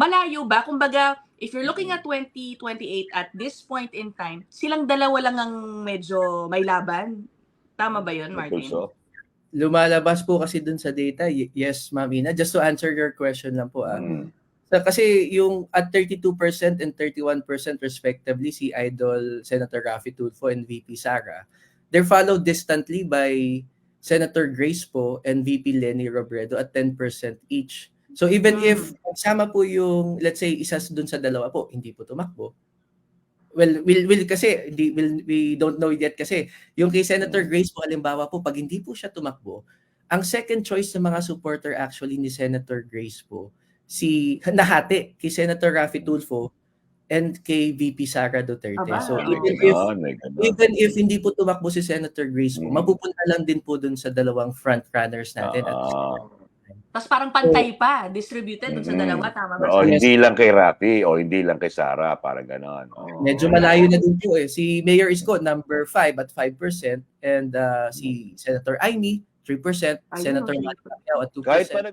malayo ba? Kumbaga, if you're looking at 2028 at this point in time, silang dalawa lang ang medyo may laban. Tama ba yun, Martin? Pulso. Lumalabas po kasi dun sa data. Yes, Mamina. Just to answer your question lang po. Ah. Mm. So, kasi yung at 32% and 31% respectively, si Idol Senator Raffy Tulfo and VP Sara, they're followed distantly by Senator Grace po and VP Lenny Robredo at 10% each. So even Mm. if sama po yung, let's say, isa dun sa dalawa po, hindi po tumakbo. Well, will will kasi hindi will we don't know yet kasi yung kay Senator Grace po halimbawa po pag hindi po siya tumakbo, ang second choice ng mga supporter actually ni Senator Grace po si nahati kay Senator Raffy Tulfo and kay VP Sara Duterte. Aba. So even if ganon. even if hindi po tumakbo si Senator Grace po, Mm. mapupunta lang din po dun sa dalawang front runners natin. at the same Ah. time. Tapos parang pantay pa, distributed dun sa Mm. dalawa, tama ba? O Yes. hindi lang kay Rafi o hindi lang kay Sara, parang ganon. Oh. Medyo malayo na din po eh. Si Mayor Isko, number 5 at 5%. And uh, si Senator Amy, 3%. Ayun, Senator. Manny Pacquiao at 2%. Kahit pa